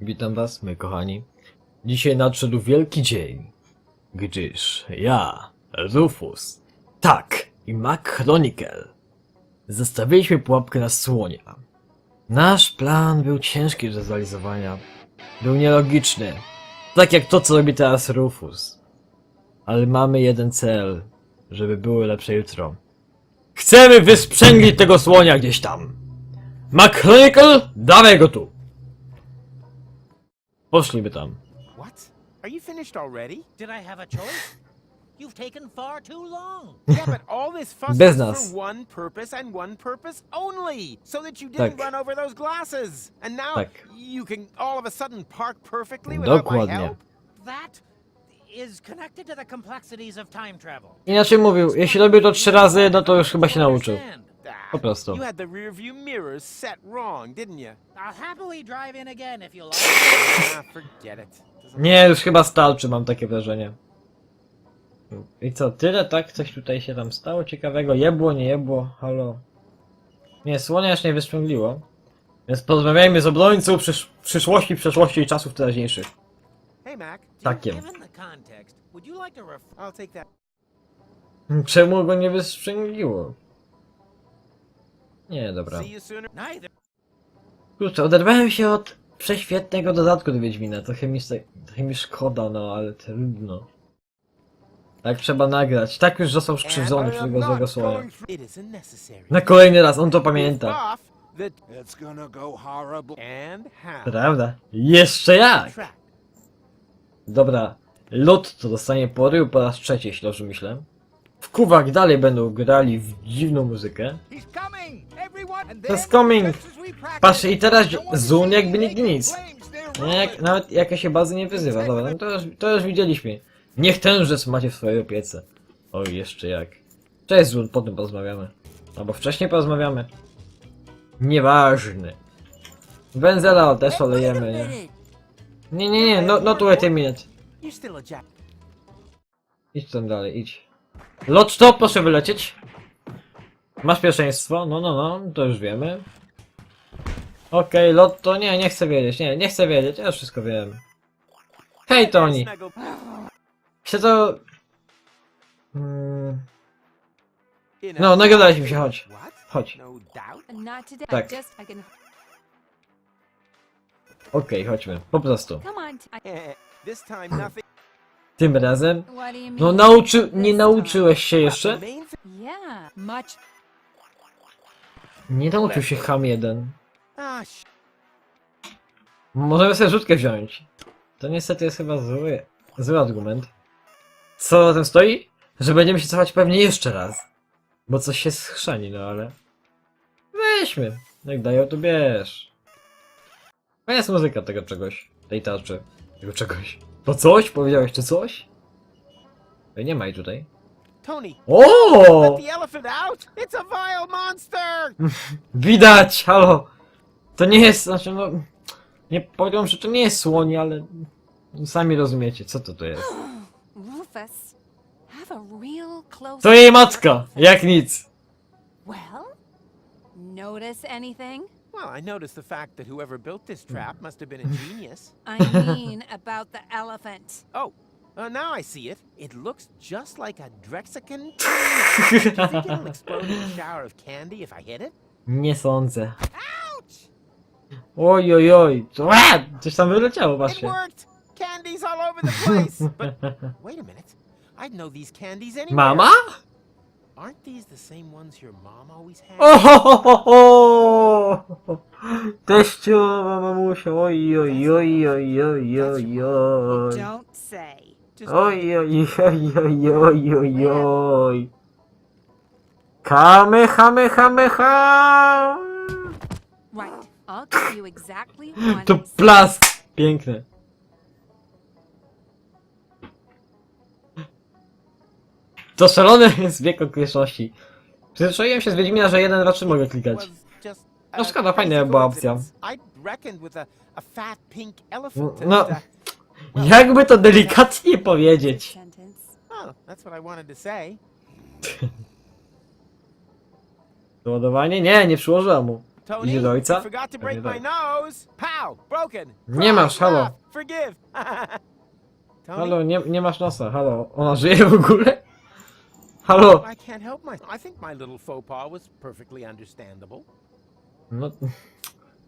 Witam was, moi kochani. Dzisiaj nadszedł wielki dzień, gdyż ja, Rufus, tak i Mac Chronicle zastawiliśmy pułapkę na słonia. Nasz plan był ciężki do zrealizowania. Był nielogiczny, tak jak to, co robi teraz Rufus. Ale mamy jeden cel, żeby było lepsze jutro. Chcemy wysprzęglić tego słonia gdzieś tam. Mac Chronicle, dawaj go tu. Poszliby tam. What? Are you finished already? Did I have a choice? You've taken far too long. yeah, but all this fuss Bez was nas. for one purpose and one purpose only, so that you didn't Tak. run over those glasses. And now Tak. you can all of a sudden park perfectly without my Dokładnie. help. That is connected to the complexities of time travel. Inaczej mówił, jeśli robił to trzy razy, no to już chyba się nauczył. Understand? Ah, Po prostu. You had the rear view mirrors set wrong, didn't you? I'll happily drive in again if you like. ah, forget it. Doesn't Nie, już chyba starczy, mam takie wrażenie. I co, tyle tak? Coś tutaj się tam stało ciekawego? Jebło, nie jebło? Halo? Nie, słonia już nie wysprzęgliło. Więc porozmawiajmy z obrońcą przysz przyszłości, przeszłości i czasów teraźniejszych. Hey, Mac. Takiem. Given the context, would you like to ref- I'll take that. Czemu go nie wysprzęgliło? Nie, dobra. Kurczę, oderwałem się od prześwietnego dodatku do Wiedźmina. Trochę mi, trochę mi szkoda, no ale trudno. Tak trzeba nagrać. Tak już został skrzywdzony przez tego złego słowa. It isn't necessary. Na kolejny raz, on to pamięta. Off the It's gonna go horrible. and how. Prawda? Jeszcze jak? Track. Dobra. Lot to dostanie porył po raz trzeci, jeśli dobrze myślę. W Kuwach dalej będą grali w dziwną muzykę. He's coming! Patrz, i teraz is jakby nigdy nic. jak, nawet jaka się bazy nie wyzywa. Dobra, no to już, to już widzieliśmy. Niech tenże macie w swojej opiece. Oj, jeszcze jak. Cześć Zun, potem porozmawiamy. Albo wcześniej porozmawiamy. Nieważne. Węzela też olejemy, nie? Nie, nie, nie, no, no tu wait a minute. Idź tam dalej, idź. Lot stop, proszę wylecieć. Masz pierwszeństwo? No, no, no, to już wiemy. Okej, lot to nie, nie chcę wiedzieć, nie, nie chcę wiedzieć, ja już wszystko wiem. Hej Tony! Chcę to... Mm, a- no, nagadaliśmy się, chodź. Chodź. Tak. Okej, chodźmy, po prostu. Tym razem... No nauczy... nie nauczyłeś się jeszcze? Nie nauczył się ham jeden. Możemy sobie rzutkę wziąć. To niestety jest chyba zły, zły argument. Co na tym stoi? Że będziemy się cofać pewnie jeszcze raz. Bo coś się schrzani, no ale... Weźmy. Jak dają, to bierz. To jest muzyka tego czegoś. Tej tarczy. Tego czegoś. To coś? Powiedziałeś, czy coś? Ej, Nie ma jej tutaj. Tony, O! let the elephant out! It's a vile monster! Widać! Halo! To nie jest, znaczy no... Nie powiem, że to nie jest słoń, ale... Sami rozumiecie, co to tu jest. Rufus, have a real close. To jej matka! Jak nic! Well, notice anything? Well, I noticed the fact that whoever built this trap must have been a genius. I mean about the elephant. Oh, uh, now I see it. It looks just like a Drexican. Do you think it'll explode in a shower of candy if I hit it? Nie sądzę. Ouch! Oj, oj, oj. To, a, coś tam wyleciało, It patrzcie. worked! Candies all over the place! But wait a minute. I'd know these candies anyway. Mama? Aren't these the same ones your mom always had? O, ho, ho, ho, ho. Teściowa mamusia, oj, oj, oj, oj, oj, oj, oj. Don't say. Just Oj, oj, oj, oj, oj, oj, oj. Kamehamehameha. Right. I'll give you exactly one. To plask. Piękne. To szalony jest wiek okoliczności. Przyzwyczaiłem się z Wiedźmina, że jeden raczej mogę klikać. No szkoda, fajna była opcja. No, uh, jakby to delikatnie powiedzieć. Doładowanie? Nie, nie przyłożyła mu. Idzie do ojca? Nie masz, halo. Halo, nie, nie masz nosa, halo. Ona żyje w ogóle? Halo! I can't help myself. I think my little faux pas was perfectly understandable. No,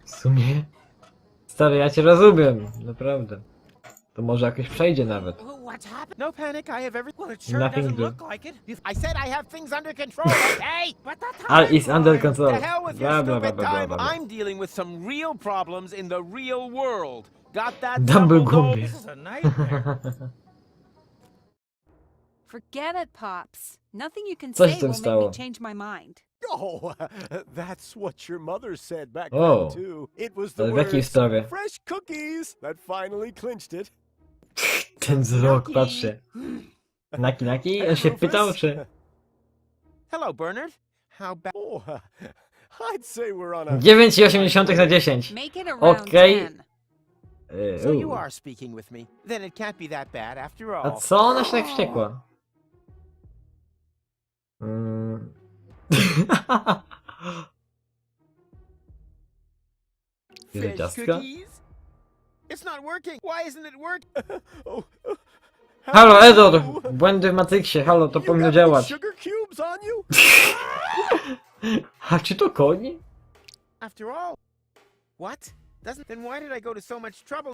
w sumie... Stary, ja cię rozumiem, naprawdę. To może jakoś przejdzie nawet. What's happened? No panic. I have every. Well, it sure Nothing doesn't to- look like it. I said I have things under control. Okay. But All how is under control. The hell with your Blah, blah, stupid blah, blah, time. blah, blah. I'm dealing with some real problems in the real world. Got that? Dumble Dumbledore? Gumbie. This is a nightmare. Forget it, Pops. Nothing you can Coś say z tym will make stało. me change my mind. Oh, that's what your mother said back Oh. then too. It was the Ale w jakiej words sprawie? "fresh cookies" that finally clinched it. Ten wzrok, patrzcie. Naki, naki? On się pytał, czy... Hello, Bernard. How bad? Oh, I'd say we're on a 9,8 na 10. Make it around Okay. 10. Yy, So you u. are speaking with me. Then it can't be that bad after all. A all. co ona się tak wściekła? Mm. Bierze Fish ciastka? cookies? It's not working. Why isn't it working? oh, Halo, Edor! Błędy w Matrixie, halo, to You powinno got any działać. Sugar cubes on you? A czy to koń? After all, what? Doesn't then why did I go to so much trouble?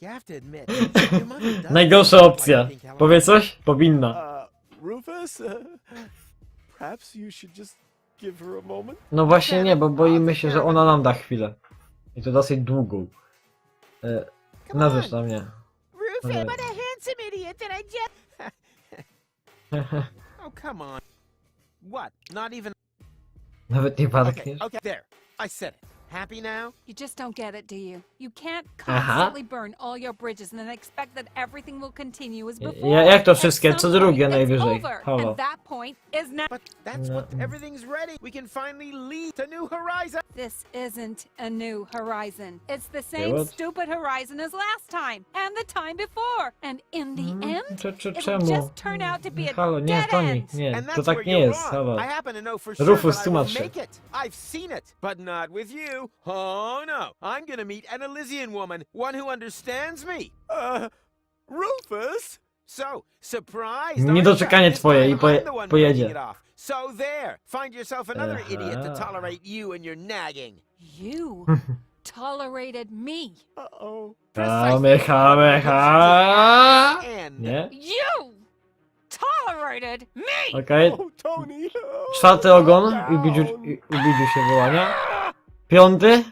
Najgorsza opcja. Powie coś? Powinna. Uh, Rufus, uh, perhaps you should just give her a moment. No właśnie nie, bo boimy się, że ona nam da chwilę. I to dosyć długą. E, on, na mnie. Rufus, Okay. what a handsome idiot that I just. oh come on. What? Not even. Nawet nie Okay, warkniesz. okay, there. I said it. Happy now? You just don't get it, do you? You can't Aha. constantly burn all your bridges and then expect that everything will continue as Ja- before. jak to At wszystkie? some Co drugie point, it's najwyżej? over, Halo. And that point is now. But that's No. what everything's ready. We can finally lead to New Horizon. This isn't a new horizon. It's the same what? stupid horizon as last time and the time before. And in the end, Mm, Cze- cze- it will czemu? just turn out to be a Halo, nie, dead Toni, end. nie, And to that's tak where nie you're jest, wrong. halo. I happen to know for sure Rufus, that I will tłumacz make it. I've seen it, but not with you. Oh no, I'm gonna meet an Elysian woman, one who understands me. Uh, Rufus? So, surprised. Niedoczekanie aren't twoje i poje- I'm the one pojedzie. breaking it off. So there, find yourself another idiot to tolerate you and your nagging. You tolerated me. Uh-oh. Chamy, chamy, ha! And Nie? You tolerated me! Okej. Oh, Tony. oh, Czwarty ogon. calm Ubidziu, się wołania. Piąty.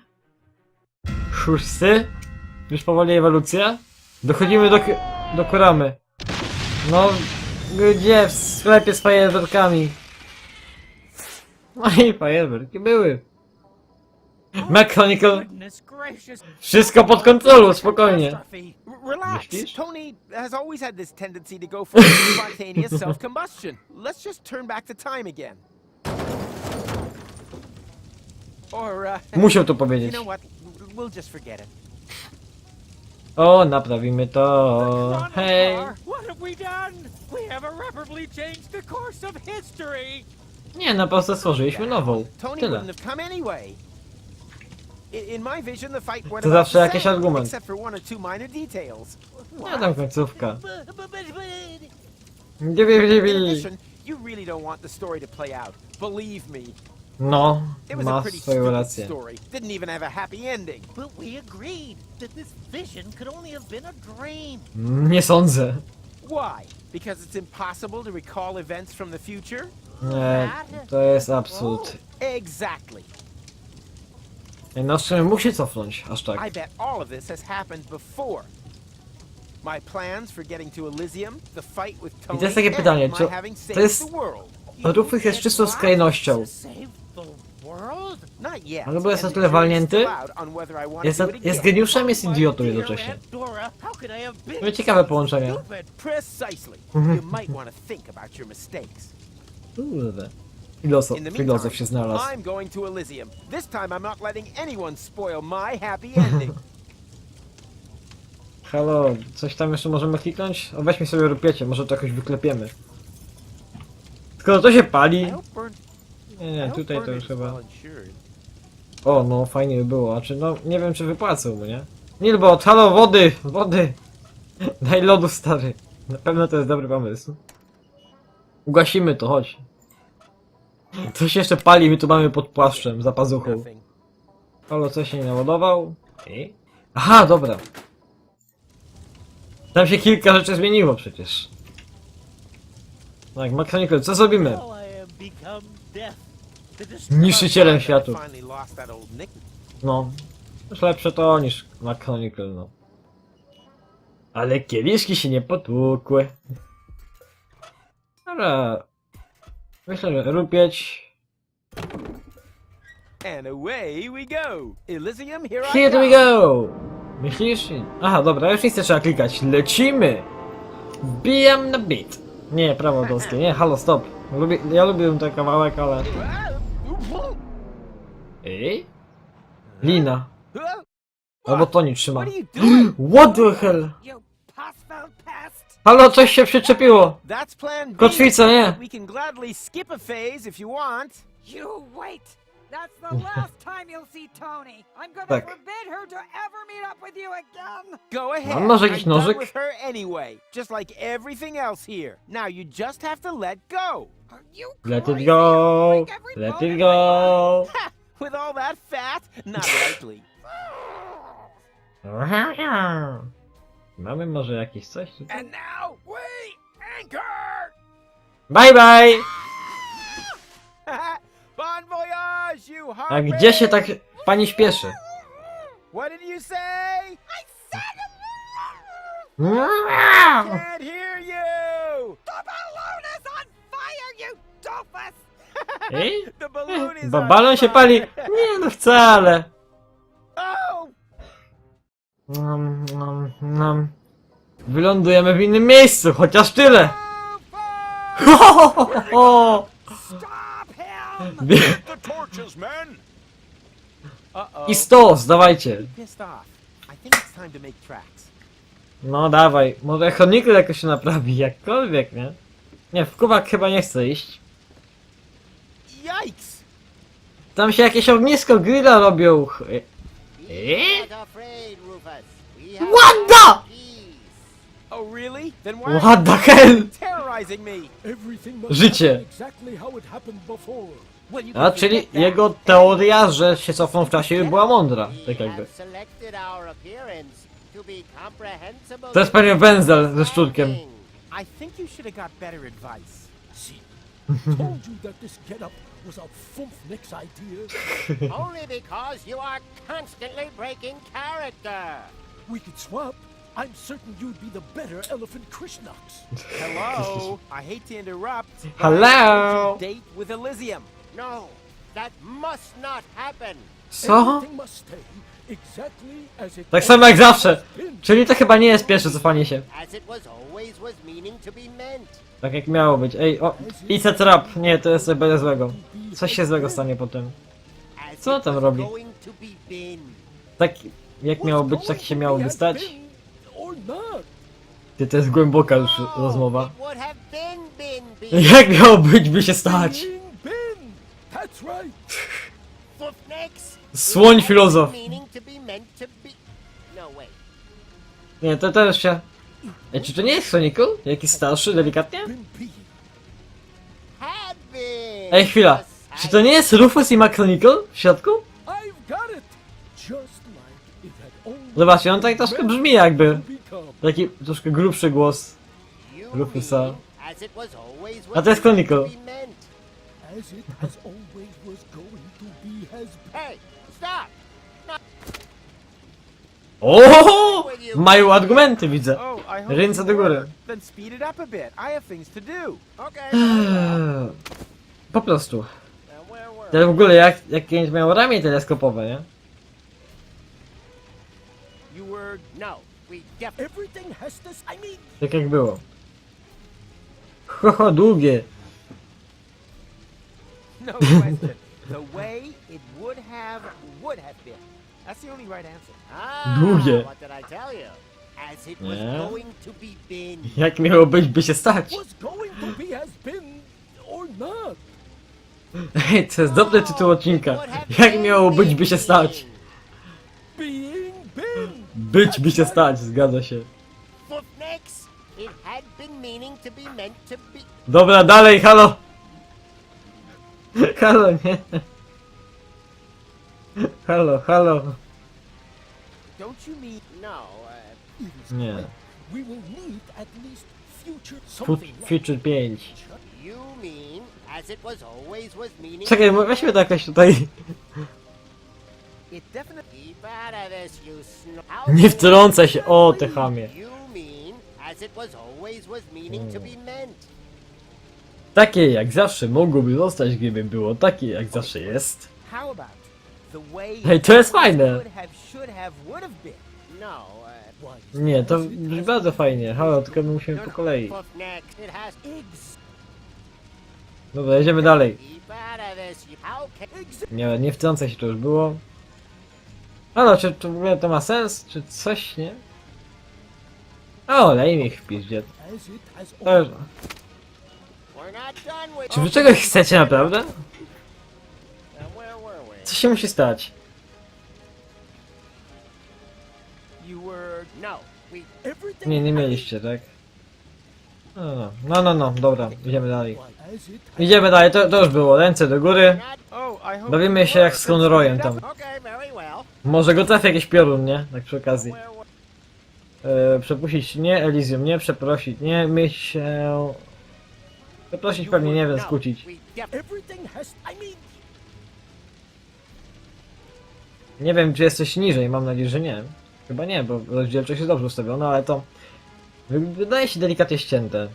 Szósty. Już powoli ewolucja. Dochodzimy do, do kuramy. No, gdzie? W sklepie z fajerwerkami. No i fajerwerki były. Mechanical. Wszystko pod kontrolą, spokojnie. Relax. Tony has always had this tendency to go for spontaneous self-combustion. Let's just turn back the time again. Uh, Musiał to you powiedzieć. know what? We'll just forget it. O, naprawimy to. Hej. Lamar, What have we done? We have irreparably changed the course of history. Nie, no po prostu stworzyliśmy nową. Tony Tyle. wouldn't have come anyway. In, in my vision, the fight went To about zawsze the jakiś same, argument. except for one or two minor details. Nie tam końcówka. In wiem. addition, you really don't want the story to play out. Believe me. No, It was a ma pretty swoją stupid rację. story. Didn't even have a happy ending. but we agreed that this vision could only have been a dream. Nie sądzę. Why? Because it's impossible to recall events from the future? Nie, to jest absurd. Exactly. Ej, No, Nostrum musi cofnąć, aż I tak. bet all of this has happened before. My plans for getting to Elysium, the fight with Tony, to jest takie and my czy having to saved jest- the world. Rufus jest czystą skrajnością. To save Not yet. Albo jest na tyle walnięty, Jest, jest geniuszem, jest idiotą jednocześnie. No ciekawe połączenie. Mhm. Kurde. Filozof, filozof się znalazł. I'm going to Elysium. This time I'm not letting anyone spoil my happy ending. Halo, coś tam jeszcze możemy kliknąć? O, weźmy sobie rupiecie, może to jakoś wyklepiemy. Skoro to się pali. Nie, nie, tutaj to już chyba... O, no fajnie by było, a czy no, nie wiem czy wypłacą mu, nie? Nilbot, halo, wody, wody! Daj lodu, stary. Na pewno to jest dobry pomysł. Ugasimy to, chodź. Się jeszcze pali, my tu mamy pod płaszczem, za pazuchą. Halo, coś się nie naładował? I? Aha, dobra. Tam się kilka rzeczy zmieniło przecież. Tak, Mechanical, co zrobimy? Niszczycielem światu. No. Już lepsze to niż Mechanical, no. Ale kieliszki się nie potłukły. Dobra. Myślę, że rupieć. And away we go. Elysium, here Here we go! Myślisz? Aha, dobra, już nic nie trzeba klikać. Lecimy! Wbijam na beat. Nie, prawo doskie, nie, halo, stop. Lubię, ja lubię ten kawałek, ale... Ej? Lina. Albo to nie trzyma. What the hell? Halo, coś się przyczepiło! Kotwica, nie! We can gladly skip a phase if you want. You wait! That's the last time you'll see Tony! I'm gonna Tak. forbid her to ever meet up with you again! Go ahead. Mam może jakiś nożyk? with her anyway, just like everything else here. Now you just have to let go. Are you Let it go! Let it go! With all that fat, not likely. Mamy może jakieś coś and now we anchor. Bye bye! bon voyage, you A harpy! gdzie się tak pani śpieszy? What did you say? I said Can't hear you. Ej? Bo on balon się pali. Nie no wcale. Nom, nom, nom. Wylądujemy w innym miejscu, chociaż tyle. Ho, ho, ho, ho. Bie-. I stos, dawajcie. Pissed off. I think it's time to make tracks. No dawaj, może Chronicle jakoś się naprawi, jakkolwiek, nie? Nie, w kubak chyba nie chce iść. Yikes! Tam się jakieś ognisko grilla robią. Ch- Eh? Not afraid, Rufus. We have What found the? peace. Oh, really? Then why are What the hell? terrorizing me? Everything must Życie. happen exactly how it happened before. Well, you A can czyli forget that. jego teoria, że się cofną w czasie była mądra. We Tak jakby. have selected our appearance to be comprehensible. To jest pewnie węzeł ze szczurkiem. I think you should have got better advice. See, told you that this get-up was a Fumpnick's idea. Only because you are constantly breaking character. We could swap. I'm certain you'd be the better Elephant Krishnox. Hello? I hate to interrupt. Hello? to Date with Elysium. No, that must not happen. So? Everything must stay exactly as it Tak samo jak zawsze. Czyli to chyba nie jest pierwsze cofanie się. Tak jak miało być. Ej, o, Ice Trap. Nie, to jest będzie złego. Coś się złego stanie potem. Co it tam robi? Tak jak miało być, tak się miało by stać. Ty, to jest głęboka już rozmowa. Been, been. Jak miało być, by się stać? No wait. Nie, to też się... Ej, czy to nie jest Chronicle? Jakiś starszy, delikatnie? Ej, chwila. Czy to nie jest Rufus i ma Chronicle w środku? Zobaczcie, on tak troszkę brzmi jakby. Taki troszkę grubszy głos. Rufusa. A to jest Chronicle. O! Mają argumenty, widzę. Ręce do góry. Eee, Po prostu. To w ogóle jak, jak kiedyś miał ramię teleskopowe, nie? You were No, we definitely. Everything has this. I mean, Tak jak było. Ho, ho, długie. no question. the way it would have would have been. That's the only right answer. Ah, Długie. what did I tell you? As it was Nie. going to be been. Jak miało być, by się stać? was going to be has been or not. Hej, to jest dobry tytuł odcinka. Jak miało być, by się stać? Being. Być, by się stać, zgadza się. Footnex, it had been meaning to be meant to be. Dobra, dalej, halo! Halo, nie. Halo, halo. Don't you mean No, uh, Nie. We will need at least future Fu- something Future 5. you mean as it was always was meaning. Czekaj, mo- weźmy to jakoś tutaj. it definitely Keep out of this, you sno- How Nie wtrącaj się, o te chamie. You mean as it was always was meaning to be meant. Takie jak zawsze mogłoby zostać, gdyby było takie jak zawsze jest. how about Hej, to jest fajne. No, uh, Nie, to brzmi bardzo fajnie. Halo, tylko my musimy po kolei. Dobra, jedziemy dalej. Nie, nie wtrącaj się, to już było. Halo, czy to w ogóle to ma sens? Czy coś, nie? O, lej mi w piździe. As it has To już... We're not done with. Czy wy czegoś chcecie naprawdę? Co się musi stać? No. Nie, nie mieliście, tak? No, no, no, no, no dobra, idziemy dalej. Idziemy dalej, to, to już było, ręce do góry. Dowiemy się jak z Conroyem tam. Może go trafi jakiś piorun, nie? Tak przy okazji. E, przepuścić nie, Elysium nie, przeprosić nie, my się... Przeprosić pewnie nie wiem, skłócić. Nie wiem, czy jesteś niżej, mam nadzieję, że nie. Chyba nie, bo rozdzielczość jest dobrze ustawiona, ale to... wy- Wydaje się delikatnie ścięte.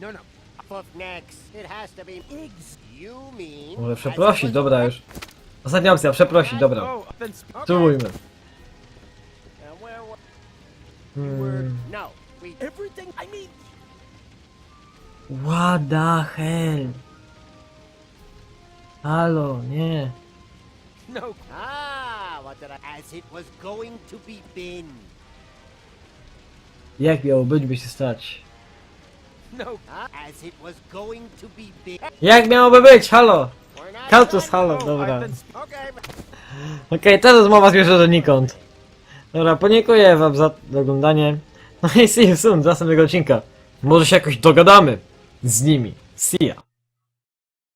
No, no. Może przeprosić, dobra już. Ostatnia opcja, przeprosić, dobra. Spróbujmy. Hmm. No, What the hell? Halo, nie. No. Ah, what did I. As it was going to be been. Jak miało być, by się stać? No. Ah, as it was going to be been. Jak miałoby być? Halo! We're not Kaltus, halo, Oh, dobra. Okay, Okej, ta rozmowa zmierza donikąd. Dobra, podziękuję wam za oglądanie. No i see you soon, do następnego odcinka. Może się jakoś dogadamy z nimi. See ya.